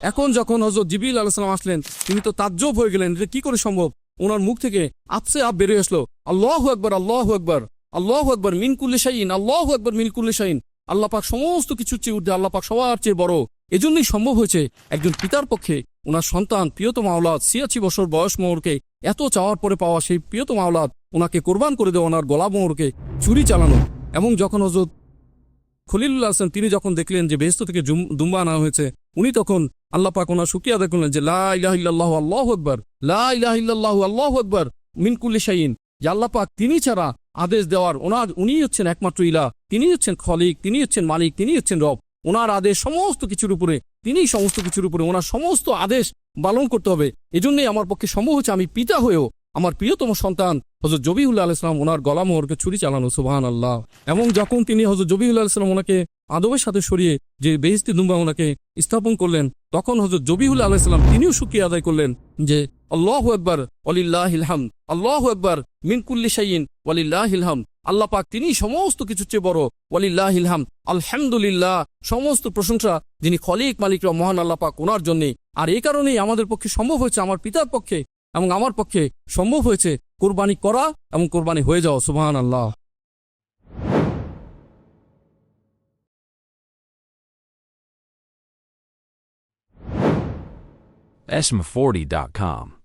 এখন যখন হজরত জিবিল আলাইসালাম আসলেন, তিনি তো তাজ্জব হয়ে গেলেন যে কি করে সম্ভব? ওনার মুখ থেকে আপসে আপ বেরিয়ে আসলো, আল্লাহ একবার আল্লাহ একবার আল্লাহ একবার মিনকুল্লে শাইন আল্লাহ একবার মিনকুল্লে শাইন আল্লাহ পাক সমস্ত কিছুর চেয়ে ঊর্ধ্বে আল্লাহ পাক সবার চেয়ে বড়। এজন্যই সম্ভব হয়েছে একজন পিতার পক্ষে ওনার সন্তান, প্রিয়তম আওলাদ, ছিয়াশি বছর বয়স মোহরকে এত চাওয়ার পরে পাওয়া সেই প্রিয়তম আওলাদ, ওনাকে কোরবান করে দেওয়া, ওনার গলা মোহরকে চুরি চালানো। এবং যখন হজরত খলিলুল্লাহ হাসান তিনি যখন দেখলেন যে বেহস্ত থেকে দুম্বা আনা হয়েছে, উনি তখন আল্লাহ পাক ওনার শুকিয়া আদায় যে, লা ইলাহা ইল্লাল্লাহু, আল্লাহু আকবার, লা ইলাহা ইল্লাল্লাহু, আল্লাহু আকবার, মিন যে আল্লাহ পাক তিনি ছাড়া আদেশ দেওয়ার ওনার, উনি হচ্ছেন একমাত্র ইলা তিনি হচ্ছেন খলিক, তিনি হচ্ছেন মালিক, তিনি হচ্ছেন রব। ওনার আদেশ সমস্ত কিছুর উপরে, তিনিই সমস্ত কিছুর উপরে ওনার সমস্ত আদেশ পালন করতে হবে। এজন্যই আমার পক্ষে সম্ভব হচ্ছে আমি পিতা হয়েও আমার প্রিয়তম সন্তান হজরত জবিউল্লাহ আলাইসলাম ওনার গলা মোহরকে ছুরি চালানো সুবাহান আল্লাহ এবং যখন তিনি হজরত জবিউল্লাহ আলাইসলাম ওনাকে আদবের সাথে সরিয়ে যে বেহিস্তি দুম্বা ওনাকে স্থাপন করলেন, তখন হজরত জবিউল্লাহ আলাইসালাম তিনিও সুক্রিয়া আদায় করলেন যে, আল্লাহ একবার অলিল্লাহ ইলহাম আল্লাহ একবার মিনকুল্লি শাইন ওয়ালিল্লাহ ইলহাম আল্লাহ পাক তিনি সমস্ত কিছু চেয়ে বড় ওয়ালিল্লাহ ইলহাম আলহামদুলিল্লাহ, সমস্ত প্রশংসা যিনি খলিক মালিকরা মহান আল্লাহ পাক ওনার জন্যে আর এই কারণেই আমাদের পক্ষে সম্ভব হয়েছে, আমার পিতার পক্ষে এবং আমার পক্ষে সম্ভব হয়েছে, কোরবানি করা এবং কোরবানি হয়ে যাওয়া সুবহান আল্লাহ SM40.com.